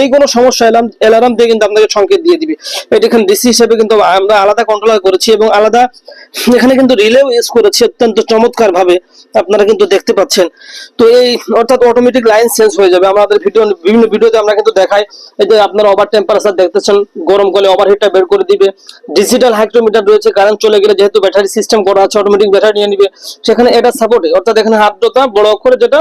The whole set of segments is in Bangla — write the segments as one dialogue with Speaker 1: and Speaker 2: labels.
Speaker 1: যেই কোনো সমস্যা এলাম অ্যালার্ম দিয়ে কিন্তু আপনাকে সংকেত দিয়ে দিবে। এটা এখানে ডিসি হিসেবে কিন্তু আমরা আলাদা কন্ট্রোলার করেছি এবং আলাদা এখানে কিন্তু রিলেও ইউজ করেছি অত্যন্ত চমৎকার ভাবে আপনারা কিন্তু দেখতে পাচ্ছেন। তো এই অর্থাৎ অটোমেটিক লাইন চেঞ্জ হয়ে যাবে। আমাদের ভিডিও বিভিন্ন ভিডিওতে আমরা কিন্তু দেখাই। এই যে আপনারা ওভার টেম্পারেচার দেখতেছেন, গরম করলে ওভারহিটটা বের করে দিবে। ডিজিটাল হাইক্রোমিটার রয়েছে কারেন্ট চলে গেলে যেহেতু ব্যাটারি সিস্টেম করা আছে অটোমেটিক ব্যাটারি নিয়ে নিবে। সেখানে এটা সাপোর্টে অর্থাৎ এখানে আর্দ্রতা বড় অক্ষরে যেটা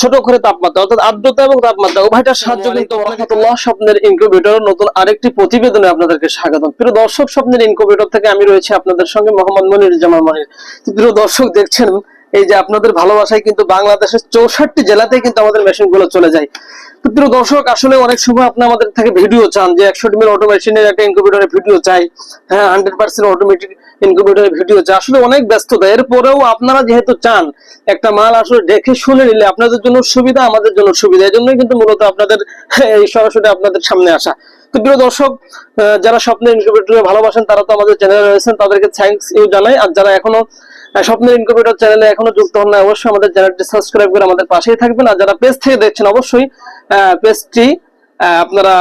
Speaker 1: ছোট করে তাপমাত্রা অর্থাৎ আর্দ্রতা এবং তাপমাত্রা। উভয়টার সাহায্য কিন্তু রহমতুল্লাহ স্বপ্নের ইনকিউবেটর নতুন আরেকটি প্রতিবেদনে আপনাদেরকে স্বাগত প্রিয় দর্শক স্বপ্নের ইনকিউবেটর থেকে আমি রয়েছে আপনাদের সঙ্গে মোহাম্মদ মনির। জামান মনির প্রিয় দর্শক দেখছেন এই যে আপনাদের ভালোবাসায় কিন্তু বাংলাদেশের চৌষট্টি জেলাতে কিন্তু আমাদের মেশিনগুলো চলে যায়। দর্শক, আসলে অনেক সময় আপনি আমাদের থেকে ভিডিও চান যে একশো ডিমের অটোমেশনের একটা ভিডিও চাই। হ্যাঁ হান্ড্রেড পার্সেন্ট অটোমেটিক ভিডিও চাই। আসলে অনেক ব্যস্ততা। এরপরেও আপনারা যেহেতু চান, একটা মাল আসলে দেখে শুনে নিলে আপনাদের জন্য সুবিধা, আমাদের জন্য সুবিধা। এই জন্যই কিন্তু মূলত আপনাদের এই সরাসরি আপনাদের সামনে আসা। তো প্রিয় দর্শক যারা স্বপ্নের ইনকিউবেটরে ভালোবাসেন, তারা তো আমাদের চ্যানেলে রয়েছেন। তাদেরকে থ্যাঙ্কস ইউ জানাই। আর যারা এখনও স্বপ্নের ইনকিউবেটর চ্যানেলে এখনও যুক্ত হন না অবশ্যই আমাদের চ্যানেলটি সাবস্ক্রাইব করে আমাদের পাশেই থাকবেন। আর যারা পেজ থেকে দেখছেন অবশ্যই পেজটি আপনারা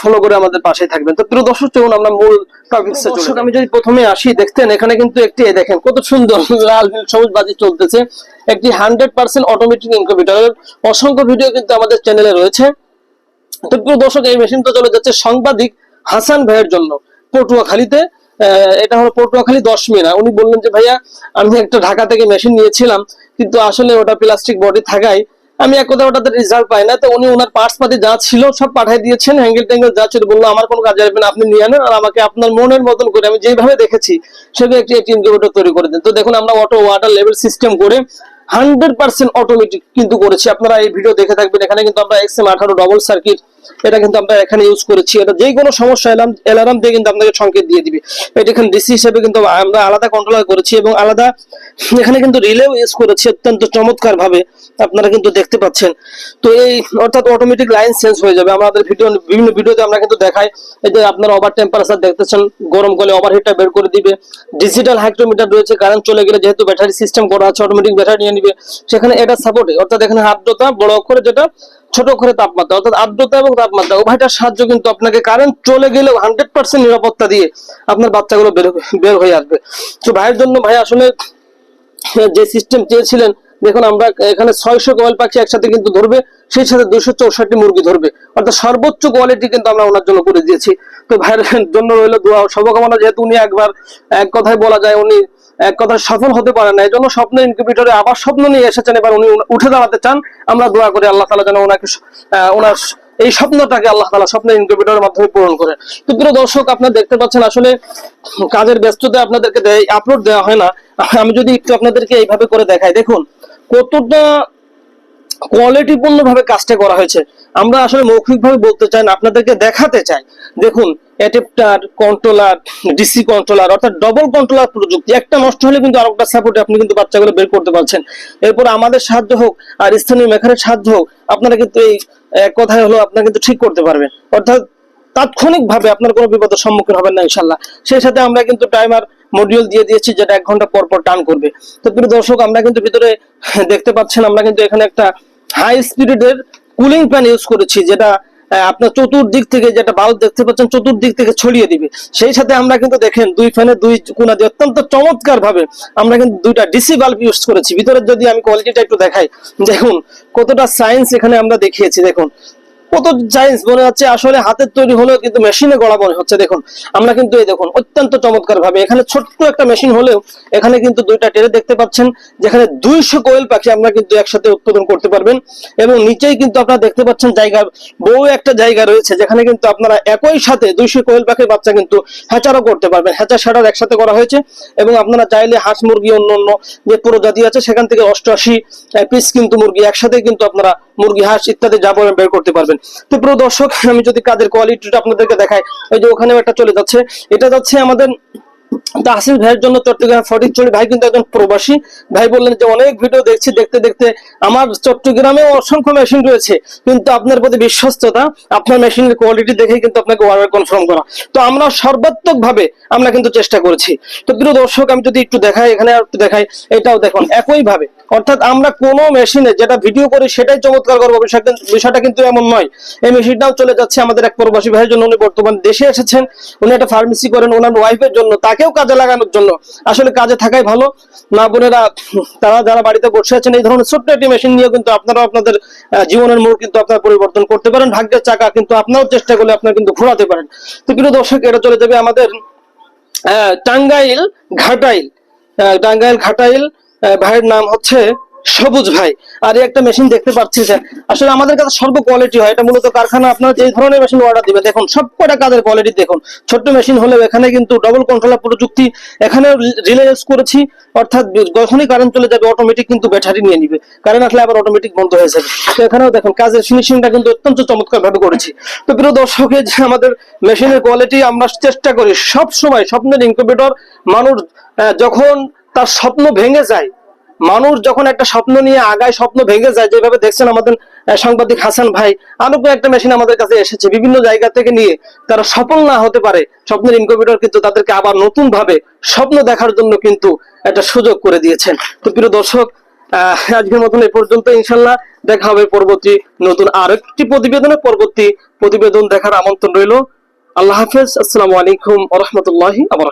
Speaker 1: ফলো করে আমাদের পাশেই থাকবেন। তো প্রিয় দর্শক চলুন আমরা মূল টপিকসে দর্শক আমি যদি প্রথমে আসি দেখতেন এখানে কিন্তু একটি দেখেন কত সুন্দর লাল নীল সবুজ বাজি চলতেছে। একটি হান্ড্রেড পার্সেন্ট অটোমেটিক ইনকিউবেটরের অসংখ্য ভিডিও কিন্তু আমাদের চ্যানেলে রয়েছে। তো প্রিয় দর্শক এই মেশিনটা চলে যাচ্ছে সাংবাদিক হাসান ভাইয়ের জন্য পটুয়াখালীতে। এটা হলো পটুয়াখালী দশ মিনা উনি বললেন যে, ভাইয়া, আমি একটা ঢাকা থেকে মেশিন নিয়েছিলাম, কিন্তু আসলে ওটা প্লাস্টিক বডি থাকায় আমি এক কথা ওটাতে রেজাল্ট পাই না। তো উনি ওনার পার্টস পাতি যা ছিল সব পাঠিয়ে দিয়েছেন হ্যাঙ্গেল ট্যাঙ্গেল যা ছিল, বলল, আমার কোনো কাজে আসবে না, আপনি নিয়ে আনেন আর আমাকে আপনার মনের মতন করে, আমি যেভাবে দেখেছি, সেভাবে একটি একটি ইনকিউবেটর তৈরি করে দেন। তো দেখুন, আমরা অটো ওয়াটার লেভেল সিস্টেম করে হান্ড্রেড পার্সেন্ট অটোমেটিক কিন্তু করেছি। আপনারা এই ভিডিও দেখে থাকবেন, এখানে কিন্তু আমরা এক্সএম আঠারো ডবল সার্কিট এটা কিন্তু আমরা এখানে ইউজ করেছি। এটা যে কোনো সমস্যা এলাম অ্যালার্ম দিয়ে কিন্তু আপনাকে সংকেত দিয়ে দিবে। এটা এখানে ডিসি হিসেবে কিন্তু আমরা আলাদা কন্ট্রোলার করেছি এবং আলাদা এখানে কিন্তু রিলেও ইউজ করেছি অত্যন্ত চমৎকার ভাবে আপনারা কিন্তু দেখতে পাচ্ছেন। তো এই অর্থাৎ অটোমেটিক লাইন চেঞ্জ হয়ে যাবে। আমাদের ভিডিও বিভিন্ন ভিডিওতে আমরা কিন্তু দেখাই। এই যে আপনারা ওভার টেম্পারেচার দেখতেছেন, গরম করলে ওভারহিটটা বের করে দিবে। ডিজিটাল হাইড্রোমিটার রয়েছে কারেন্ট চলে গেলে যেহেতু ব্যাটারি সিস্টেম করা আছে অটোমেটিক ব্যাটারি নিয়ে নিবে। সেখানে এটা সাপোর্টে অর্থাৎ এখানে আর্দ্রতা বড় অক্ষরে যেটা ছোট করে তাপমাত্রা, অর্থাৎ আর্দ্রতা এবং তাপমাত্রা, উভয়টার সাহায্য কিন্তু আপনাকে কারেন্ট চলে গেলেও হান্ড্রেড পার্সেন্ট নিরাপত্তা দিয়ে আপনার বাচ্চাগুলো বের বের হয়ে আসবে। তো ভাইয়ের জন্য ভাই আসলে যে সিস্টেম চেয়েছিলেন, দেখুন আমরা এখানে ছয়শো কয়েল পাখি একসাথে কিন্তু ধরবে, সেই সাথে দুশো চৌষট্টি মুরগি ধরবে। অর্থাৎ সর্বোচ্চ কোয়ালিটি কিন্তু আমরা ওনার জন্য করে দিয়েছি। তো ভাইয়ের জন্য রইল দোয়া, শুভকামনা, যেহেতু উনি একবার এক কথায় বলা যায়, উনি এক কথায় সফল হতে পারে না। এই জন্য স্বপ্ন ইনকিউবেটরে আবার স্বপ্ন নিয়ে এসেছেন। এবার উনি উঠে দাঁড়াতে চান। আমরা দোয়া করি আল্লাহ তালা যেন ওনাকে ওনার এই স্বপ্নটাকে আল্লাহ তালা স্বপ্ন ইনকিউবেটরের মাধ্যমে পূরণ করে। তো প্রিয় দর্শক, আপনারা দেখতে পাচ্ছেন আসলে কাজের ব্যস্ততা আপনাদেরকে আপলোড দেওয়া হয় না। আমি যদি একটু আপনাদেরকে এইভাবে করে দেখাই। দেখুন, কতটা কোয়ালিটিপূর্ণ ভাবে কাজটা করা হয়েছে। আমরা আসলে মৌখিক ভাবে বলতে চাই না, আপনাদেরকে দেখাতে চাই। দেখুন অ্যাডাপ্টার কন্ট্রোলার ডিসি কন্ট্রোলার অর্থাৎ ডবল কন্ট্রোলার প্রযুক্তি। একটা নষ্ট হলে কিন্তু আরেকটা সাপোর্টে আপনি কিন্তু বাচ্চাগুলো বের করতে পারছেন। এরপর আমাদের সাহায্য হোক আর স্থানীয় মেকারের সাহায্য হোক, আপনারা কিন্তু এই কথায় হলো আপনারা কিন্তু ঠিক করতে পারবেন। অর্থাৎ তাৎক্ষণিক ভাবে আপনার কোনো বিপদের সম্মুখীন হবেন না ইনশাল্লাহ সেই সাথে আমরা কিন্তু টাইমার মডিউল দিয়ে দিয়েছি, যেটা এক ঘণ্টা পর পর টান করবে। তো প্রিয় দর্শক, আমরা কিন্তু ভিতরে দেখতে পাচ্ছেন, আমরা কিন্তু এখানে একটা হাই স্পিডের কুলিং ফ্যান ইউজ করেছি, যেটা আপনার চতুর্দিক থেকে যেটা বাল্ব দেখতে পাচ্ছেন, চতুর্দিক থেকে ছড়িয়ে দিবে। সেই সাথে আমরা কিন্তু দেখেন, দুই ফ্যানে দুই কোনা দিয়ে অত্যন্ত চমৎকার ভাবে আমরা কিন্তু দুইটা ডিসি বাল্ব ইউজ করেছি। ভিতরে যদি আমি কোয়ালিটিটা একটু দেখাই, দেখুন, কতটা সায়েন্স এখানে আমরা দেখিয়েছি, দেখুন। কত মনে হচ্ছে, আসলে হাতের তৈরি হলেও কিন্তু মেশিনে গড়া মনে হচ্ছে। দেখুন, আমরা কিন্তু এই দেখুন, অত্যন্ত চমৎকার ভাবে এখানে ছোট্ট একটা মেশিন হলেও এখানে কিন্তু দুইটা টেরে দেখতে পাচ্ছেন, যেখানে দুইশো কোয়েল পাখি আমরা কিন্তু একসাথে উৎপাদন করতে পারবেন। এবং নিচেই কিন্তু আপনারা দেখতে পাচ্ছেন জায়গা বড় একটা জায়গা রয়েছে, যেখানে কিন্তু আপনারা একই সাথে দুইশো কোয়েল পাখির বাচ্চা কিন্তু হ্যাচারও করতে পারবেন। হ্যাচার শাটার একসাথে করা হয়েছে। এবং আপনারা চাইলে হাঁস মুরগি, অন্য অন্য যে প্রজাতি আছে, সেখান থেকে অষ্টআশি পিস কিন্তু মুরগি একসাথে কিন্তু আপনারা মুরগি, হাঁস ইত্যাদি যা বের করতে পারবেন। তো প্রিয় দর্শক, আমি যদি কাজের কোয়ালিটিটা আপনাদেরকে দেখাই ওই যে ওখানেও একটা চলে যাচ্ছে। এটা যাচ্ছে আমাদের তাহসিল ভাইয়ের জন্য চট্টগ্রাম ফটিকচুরি। ভাই কিন্তু একজন প্রবাসী। ভাই বললেন যে, অনেক ভিডিও দেখছি, দেখতে দেখতে আমার চট্টগ্রামে অসংখ্য মেশিন রয়েছে। কিন্তু আপনার প্রতি বিশ্বস্ততা, আপনার মেশিনের কোয়ালিটি দেখেই কিন্তু আপনাকে অর্ডার কনফার্ম করা। তো আমরা সর্বাত্মক ভাবে আমরা কিন্তু চেষ্টা করেছি। তো প্রিয় দর্শক, আমি যদি একটু দেখাই, এখানে আর একটু দেখাই, এটাও দেখুন একই ভাবে অর্থাৎ আমরা কোনো মেশিনে যেটা ভিডিও করি সেটাই চমৎকার করব। বিষয় বিষয়টা কিন্তু এমন নয়। এই মেশিনটাও চলে যাচ্ছে আমাদের এক প্রবাসী ভাইয়ের জন্য। উনি বর্তমান দেশে এসেছেন। উনি একটা ফার্মেসি করেন। ওনার ওয়াইফের জন্য। তাকেও কাজে লাগানোর জন্য। আসলে কাজে থাকাই ভালো। মা বোনেরা, তারা যারা বাড়িতে বসে আছেন, এই ধরনের ছোট্ট একটি মেশিন নিয়ে কিন্তু আপনারাও আপনাদের জীবনের মোড় কিন্তু আপনারা পরিবর্তন করতে পারেন। ভাগ্যের চাকা কিন্তু আপনারাও চেষ্টা করলে আপনারা কিন্তু ঘোরাতে পারেন। তো প্রিয় দর্শক, এটা চলে যাবে আমাদের টাঙ্গাইল ঘাটাইল। টাঙ্গাইল ঘাটাইল ভাইয়ের নাম হচ্ছে সবুজ ভাই। আর একটা মেশিন দেখতে পাচ্ছি যে, আসলে আমাদের কাছে সর্ব কোয়ালিটি হয়। এটা মূলত কারখানা, আপনারা যে ধরনের মেশিন অর্ডার দিবেন, দেখুন, সব কটা কাজের কোয়ালিটি দেখুন। ছোট্ট মেশিন হলেও এখানে কিন্তু ডবল কন্ট্রোলার প্রযুক্তি, এখানে রিলে করেছি। অর্থাৎ যখনই কারেন্ট চলে যাবে অটোমেটিক কিন্তু ব্যাটারি নিয়ে নিবে। কারেন্ট আসলে আবার অটোমেটিক বন্ধ হয়ে যাবে। তো এখানেও দেখুন, কাজের ফিনিশিংটা কিন্তু অত্যন্ত চমৎকার ভাবে করেছি। তো প্রিয় দর্শক যে আমাদের মেশিনের কোয়ালিটি আমরা চেষ্টা করি সব সময়, স্বপ্নের ইনকিউবেটর মানুষ যখন তার স্বপ্ন ভেঙে যায়। মানুষ যখন একটা স্বপ্ন নিয়ে আগায় স্বপ্ন ভেঙে যায় যেভাবে দেখছেন আমাদের সাংবাদিক হাসান ভাই আরও একটা মেশিন আমাদের কাছে এসেছে। বিভিন্ন জায়গা থেকে নিয়ে তারা সফল না হতে পারে স্বপ্নের ইনকিউবেটর কিন্তু তাদেরকে আবার নতুন ভাবে স্বপ্ন দেখার জন্য কিন্তু একটা সুযোগ করে দিয়েছেন। তো প্রিয় দর্শক আহ, আজকের মতন এই পর্যন্ত ইনশাল্লাহ দেখা হবে পরবর্তী নতুন আরেকটি প্রতিবেদনে। পরবর্তী প্রতিবেদন দেখার আমন্ত্রণ রইল। আল্লাহ হাফেজ। আসসালামু আলাইকুম ওরহমতুল্লাহি আবার